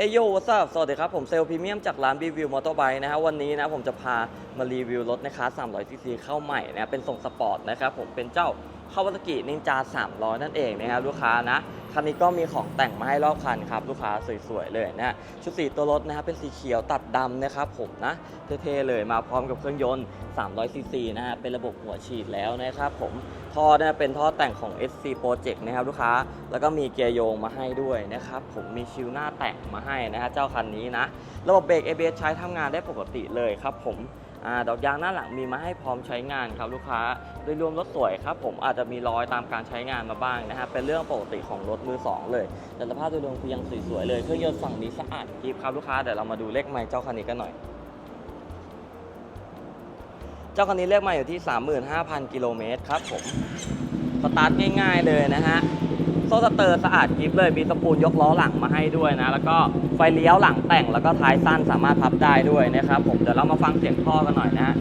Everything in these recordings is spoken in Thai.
เอโยวัสสวัสดีครับ ผมเซลพรีเมียมจากร้านบีวิวมอเตอร์ไบค์นะครับวันนี้นะผมจะพามารีวิวรถในคลาส300ซีซีเข้าใหม่นะเป็นทรงสปอร์ตนะครับผมเป็นเจ้า คาวาซากินินจา300 นั่นเองนะครับลูกค้านะคันนี้ก็มีของแต่งมาให้รอบคันครับลูกค้าสวยๆเลยนะชุดสีตัวรถนะครับเป็นสีเขียวตัดดำนะครับผมนะเท่ๆเลยมาพร้อมกับเครื่องยนต์300ซีซีนะฮะเป็นระบบหัวฉีดแล้วนะครับผมท่อเนี่ยเป็นท่อแต่งของ SC Project นะครับลูกค้า แล้วก็มีเกียร์โยงมาให้ด้วยนะครับผมมีชิลหน้าแต่งมาให้นะฮะเจ้าคันนี้นะ ระบบเบรก ABS ใช้ทำงานได้ปกติเลยครับผม ดอกยางหน้าหลังมีมาให้พร้อมใช้งานครับลูกค้า โดยรวมรถสวยครับผมอาจจะมีรอยตามการใช้งานมาบ้างนะฮะเป็นเรื่องปกติของรถมือสองเลย แต่สภาพโดยรวมคือยังสวยๆเลยเครื่องยนต์ฝั่งนี้สะอาดกริบครับลูกค้าเดี๋ยวเรามาดูเลขไมล์เจ้าคันนี้กันหน่อยเจ้าคันนี้เลขไมล์อยู่ที่ 35,000 กิโลเมตรครับผม สตาร์ทง่ายๆเลยนะฮะ โซ่สเตอร์สะอาดกริบเลย มีสปูลยกล้อหลังมาให้ด้วยนะ แล้วก็ไฟเลี้ยวหลังแต่งแล้วก็ท้ายสั้นสามารถพับได้ด้วยนะครับผมเดี๋ยวเรามาฟังเสียงท่อกันหน่อยนะฮะ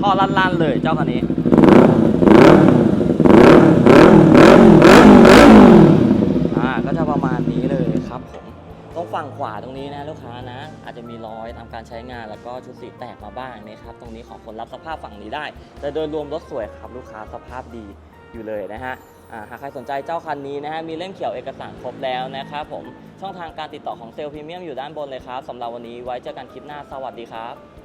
ท่อลั่นๆเลยเจ้าคันนี้อ่าก็จะประมาณนี้เลยครับผมตรงฝั่งขวาตรงนี้นะลูกค้านะ อาจจะมีรอยตามการใช้งานแล้วก็ชุดสีแตกมาบ้างนะครับ ตรงนี้ของคนรับสภาพฝั่งนี้ได้ แต่โดยรวมรถสวยครับลูกค้าสภาพดีอยู่เลยนะฮะ หากใครสนใจเจ้าคันนี้นะฮะมีเล่มเขียวเอกสารครบแล้วนะครับผมช่องทางการติดต่อของเซลล์พรีเมียมอยู่ด้านบนเลยครับสำหรับวันนี้ไว้เจอกันคลิปหน้าสวัสดีครับ